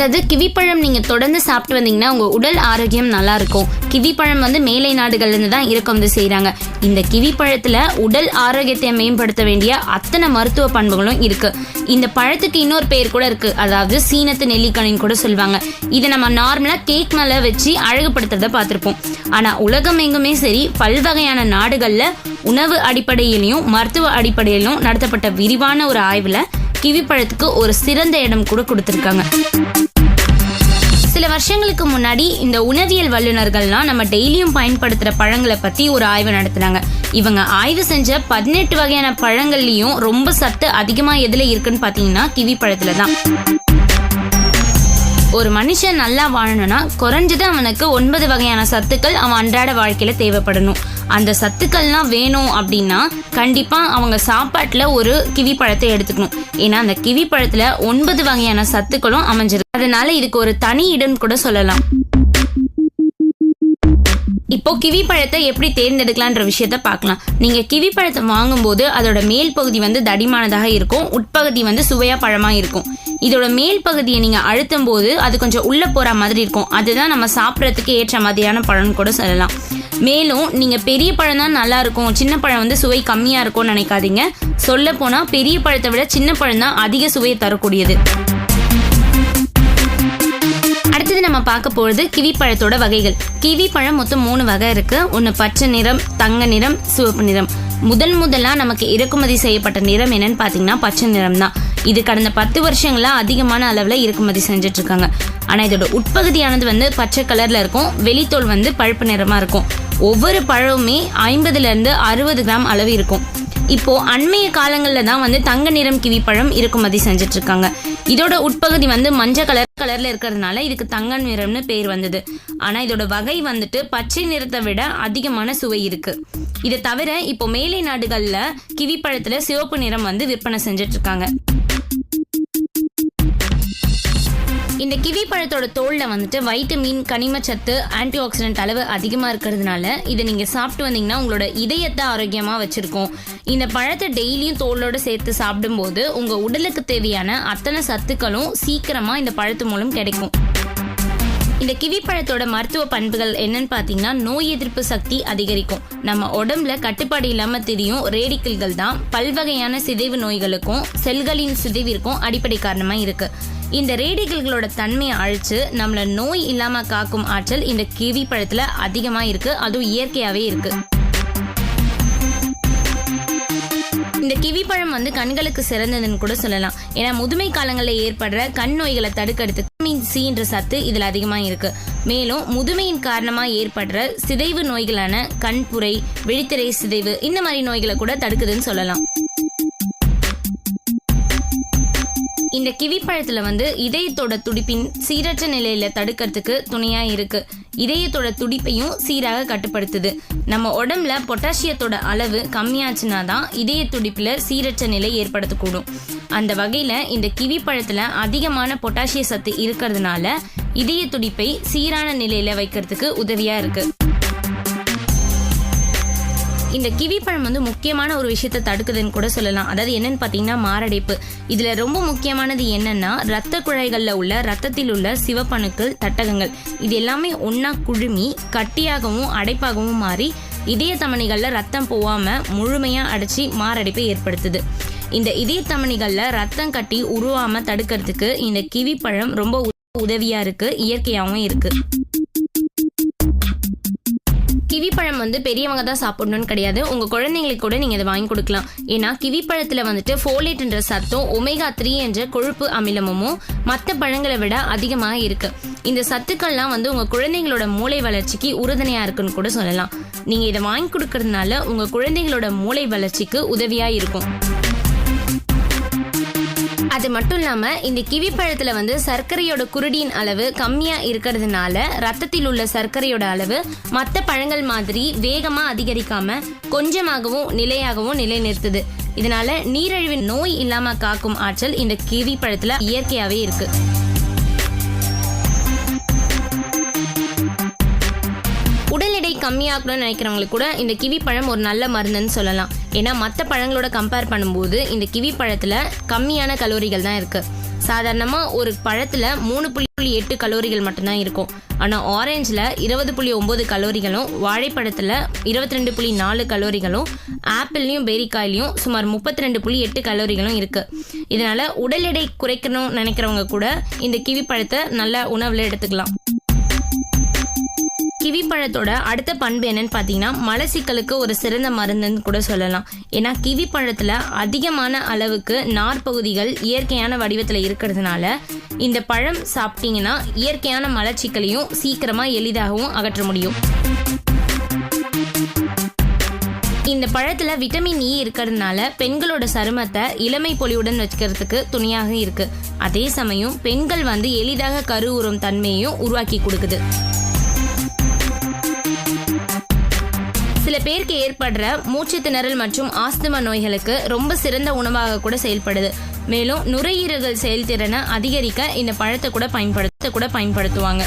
அதாவது கிவிப்பழம் நீங்கள் தொடர்ந்து சாப்பிட்டு வந்தீங்கன்னா உங்கள் உடல் ஆரோக்கியம் நல்லா இருக்கும் கிவிப்பழம் வந்து மேலை நாடுகள்ல இருந்து தான் இறக்குமதி செய்கிறாங்க இந்த கிவிப்பழத்தில் உடல் ஆரோக்கியத்தை மேம்படுத்த வேண்டிய அத்தனை மருத்துவ பண்புகளும் இருக்கு. இந்த பழத்துக்கு இன்னொரு பேர் கூட இருக்கு. அதாவது சீனத்து நெல்லிக்கனின்னு கூட சொல்லுவாங்க. இதை நம்ம நார்மலாக கேக் மேலே வச்சு அழகுபடுத்துறத பார்த்துருப்போம். ஆனால் உலகம் எங்குமே சரி பல்வகையான நாடுகளில் உணவு அடிப்படையிலையும் மருத்துவ அடிப்படையிலும் நடத்தப்பட்ட விரிவான ஒரு ஆய்வில் கிவி பழத்துக்கு ஒரு சிறந்த இடம் கூட கொடுத்துருக்காங்க. சில வருஷங்களுக்கு முன்னாடி இந்த உணவியல் வல்லுநர்கள்லாம் நம்ம டெய்லியும் பயன்படுத்துகிற பழங்களை பற்றி ஒரு ஆய்வு நடத்துனாங்க. இவங்க ஆய்வு செஞ்ச பதினெட்டு வகையான பழங்கள்லையும் ரொம்ப சத்து அதிகமாக எதில் இருக்குன்னு பார்த்தீங்கன்னா கிவி பழத்தில் தான். ஒரு மனுஷன் நல்லா வாழணும்னா குறைஞ்சது அவனுக்கு ஒன்பது வகையான சத்துக்கள் அவன் அன்றாட வாழ்க்கையில் தேவைப்படணும். அந்த சத்துக்கள்லாம் வேணும் அப்படின்னா கண்டிப்பா அவங்க சாப்பாட்டுல ஒரு கிவி பழத்தை எடுத்துக்கணும். ஏன்னா அந்த கிவி பழத்தில் ஒன்பது வகையான சத்துக்களும் அமைஞ்சிருக்கு. அதனால இதுக்கு ஒரு தனி இடம் கூட சொல்லலாம். இப்போ கிவி பழத்தை எப்படி தேர்ந்தெடுக்கலான்ற விஷயத்த பார்க்கலாம். நீங்க கிவி பழத்தை வாங்கும்போது அதோட மேல் பகுதி வந்து தடிமானதாக இருக்கும். உட்பகுதி வந்து சுவையா பழமா இருக்கும். இதோட மேல் பகுதியை நீங்க அழுத்தும் போது அது கொஞ்சம் உள்ள போற மாதிரி இருக்கும். அதுதான் நம்ம சாப்பிட்றதுக்கு ஏற்ற மாதிரியான பழம் கூட சொல்லலாம். மேலும் நீங்கள் பெரிய பழம் தான் நல்லா இருக்கும். சின்ன பழம் வந்து சுவை கம்மியா இருக்கும்னு நினைக்காதீங்க. சொல்ல போனால் பெரிய பழத்தை விட சின்ன பழம் தான் அதிக சுவையை தரக்கூடியது. அடுத்தது நம்ம பார்க்க போகிறது கிவி பழத்தோட வகைகள். கிவி பழம் மொத்தம் மூணு வகை இருக்கு. ஒன்று பச்சை நிறம் தங்க நிறம் சிவப்பு நிறம். முதல் முதலா நமக்கு இறக்குமதி செய்யப்பட்ட நிறம் என்னன்னு பார்த்தீங்கன்னா பச்சை நிறம் தான் இது கடந்த பத்து வருஷங்களா அதிகமான அளவில் இறக்குமதி செஞ்சுட்டு இருக்காங்க ஆனால் இதோட உட்பகுதியானது வந்து பச்சை கலர்ல இருக்கும். வெளித்தோல் வந்து பழுப்பு நிறமா இருக்கும். ஒவ்வொரு பழமுமே ஐம்பதுல இருந்து அறுபது கிராம் அளவு இருக்கும். இப்போ அண்மைய காலங்களில் தான் வந்து தங்க நிறம் கிவி பழம் இறக்குமதி செஞ்சுட்டு இருக்காங்க இதோட உட்பகுதி வந்து மஞ்சள் கலர் கலர்ல இருக்கிறதுனால இதுக்கு தங்க நிறம்னு பேர் வந்தது. ஆனா இதோட வகை வந்துட்டு பச்சை நிறத்தை விட அதிகமான சுவை இருக்கு. இதை தவிர இப்போ மேலை நாடுகளில் கிவி பழத்துல சிவப்பு நிறம் வந்து விற்பனை செஞ்சுட்டு இருக்காங்க இந்த கிவி பழத்தோட தோல்ல வந்துட்டு வைட்டமின் கனிமச்சத்து ஆன்டி ஆக்சிடென்ட் அளவு அதிகமா இருக்கிறதுனால இதை நீங்க சாப்பிட்டு வந்தீங்கன்னா உங்களோட இதயத்தை ஆரோக்கியமா வச்சிருக்கும். இந்த பழத்தை டெய்லியும் தோலோட சேர்த்து சாப்பிடும்போது உங்க உடலுக்கு தேவையான அத்தனை சத்துக்களும் சீக்கிரமா இந்த பழத்து மூலம் கிடைக்கும். இந்த கிவி பழத்தோட மருத்துவ பண்புகள் என்னன்னு பார்த்தீங்கன்னா நோய் எதிர்ப்பு சக்தி அதிகரிக்கும். நம்ம உடம்புல கட்டுப்பாடு இல்லாமல் தெரியும். ரேடிக்கல்கள் தான் பல்வகையான சிதைவு நோய்களுக்கும் செல்களின் சிதைவிற்கும் அடிப்படை காரணமாக இருக்குது இந்த ரேடிகல்களோட தன்மையை அழிச்சு நம்மள நோய் இல்லாம காக்கும் ஆற்றல் இந்த கிவி பழத்துல அதிகமா இருக்கு. அதுவும் இயற்கையாவே இருக்கு. இந்த கிவி பழம் வந்து கண்களுக்கு சிறந்ததுன்னு கூட சொல்லலாம். ஏன்னா முதுமை காலங்களில் ஏற்படுற கண் நோய்களை தடுக்கிறதுக்கு விட்டமின் சி என்ற சத்து இதில் அதிகமாக இருக்கு. மேலும் முதுமையின் காரணமாக ஏற்படுற சிதைவு நோய்களான கண்புரை விழித்திரை சிதைவு இந்த மாதிரி நோய்களை கூட தடுக்குதுன்னு சொல்லலாம். இந்த கிவி பழத்துல வந்து இதயத்தோட துடிப்பின் சீரற்ற நிலையில தடுக்கிறதுக்கு துணையா இருக்கு. இதயத்தோட துடிப்பையும் சீராக கட்டுப்படுத்துது. நம்ம உடம்புல பொட்டாசியத்தோட அளவு கம்மியாச்சுன்னா தான் இதய துடிப்புல சீரற்ற நிலை ஏற்படுத்தக்கூடும் அந்த வகையில இந்த கிவி பழத்துல அதிகமான பொட்டாசிய சத்து இருக்கிறதுனால இதய துடிப்பை சீரான நிலையில வைக்கிறதுக்கு உதவியா இருக்கு. இந்த கிவி பழம் வந்து முக்கியமான ஒரு விஷயத்தை தடுக்குதுன்னு கூட சொல்லலாம். அதாவது என்னன்னு பார்த்தீங்கன்னா மாரடைப்பு. இதுல ரொம்ப முக்கியமானது என்னன்னா ரத்த குழாய்களில் உள்ள ரத்தத்தில் உள்ள சிவப்பணுக்கள் தட்டகங்கள். இது எல்லாமே ஒன்றா குழுமி கட்டியாகவும் அடைப்பாகவும் மாறி இதய தமணிகளில் ரத்தம் போகாம முழுமையாக அடைச்சி மாரடைப்பை ஏற்படுத்துது. இந்த இதய தமணிகளில் ரத்தம் கட்டி உருவாம தடுக்கிறதுக்கு இந்த கிவி பழம் ரொம்ப உதவியாக இருக்குது இருக்கு இயற்கையாகவும் இருக்குது கிவி பழம் வந்து பெரியவங்க தான் சாப்பிடணும்னு கிடையாது. உங்க குழந்தைங்களுக்கு கூட நீங்க இதை வாங்கி கொடுக்கலாம். ஏன்னா கிவி வந்துட்டு ஃபோலேட் என்ற சத்தும் ஒமேகா த்ரீ என்ற கொழுப்பு அமிலமும் மற்ற பழங்களை விட அதிகமாக இருக்கு. இந்த சத்துக்கள்லாம் வந்து உங்க குழந்தைங்களோட மூளை வளர்ச்சிக்கு உறுதுணையா இருக்குன்னு கூட சொல்லலாம். நீங்க இதை வாங்கி கொடுக்கறதுனால உங்க குழந்தைங்களோட மூளை வளர்ச்சிக்கு உதவியா இருக்கும். அது மட்டும் இல்லாம இந்த கிவி பழத்துல வந்து சர்க்கரையோட குருடியின் அளவு கம்மியா இருக்கிறதுனால ரத்தத்தில் உள்ள சர்க்கரையோட அளவு மற்ற பழங்கள் மாதிரி வேகமா அதிகரிக்காம கொஞ்சமாகவும் நிலையாகவும் நிலைநிறுத்துது. இதனால நீரிழிவு நோய் இல்லாம காக்கும் ஆற்றல் இந்த கிவி பழத்துல இயற்கையாவே இருக்கு. உடல் நினைக்கிறவங்களுக்கு கூட இந்த கிவி பழம் ஒரு நல்ல மருந்துன்னு சொல்லலாம். ஏன்னா மற்ற பழங்களோட கம்பேர் பண்ணும்போது இந்த கிவி பழத்தில் கம்மியான கலோரிகள் தான் இருக்கு. சாதாரணமாக ஒரு பழத்தில் மூணு புள்ளி எட்டு கலோரிகள் மட்டும்தான் இருக்கும். ஆனால் ஆரஞ்சில் இருபது புள்ளி ஒம்பது கலோரிகளும் வாழைப்பழத்தில் இருபத்தி ரெண்டு புள்ளி நாலு கலோரிகளும் ஆப்பிள்லையும் பேரிக்காயிலையும் சுமார் முப்பத்தி ரெண்டு புள்ளி எட்டு கலோரிகளும் இருக்குது இதனால் உடல் எடை குறைக்கணும்னு நினைக்கிறவங்க கூட இந்த கிவி பழத்தை நல்ல உணவில் எடுத்துக்கலாம். கிவி பழத்தோட அடுத்த பண்பு என்னன்னு பார்த்தீங்கன்னா மலச்சிக்கலுக்கு ஒரு சிறந்த மருந்துன்னு கூட சொல்லலாம். ஏன்னா கிவி பழத்தில் அதிகமான அளவுக்கு நார்ப்பகுதிகள் இயற்கையான வடிவத்தில் இருக்கிறதுனால இந்த பழம் சாப்பிட்டீங்கன்னா இயற்கையான மலச்சிக்கலையும் சீக்கிரமாக எளிதாகவும் அகற்ற முடியும். இந்த பழத்துல விட்டமின் இ இருக்கிறதுனால பெண்களோட சருமத்தை இளமை பொலிவுடன் வச்சுக்கிறதுக்கு துணையாக இருக்கு. அதே சமயம் பெண்கள் வந்து எளிதாக கரு உரும் தன்மையையும் உருவாக்கி கொடுக்குது. சில பேருக்கு ஏற்படுற மூச்சு திணறல் மற்றும் ஆஸ்துமா நோய்களுக்கு ரொம்ப சிறந்த உணவாக கூட செயல்படுது. மேலும் நுரையீரல் செயல்திறனை அதிகரிக்க இந்த பழத்தை கூட பயன்படுத்த கூட பயன்படுத்துவாங்க.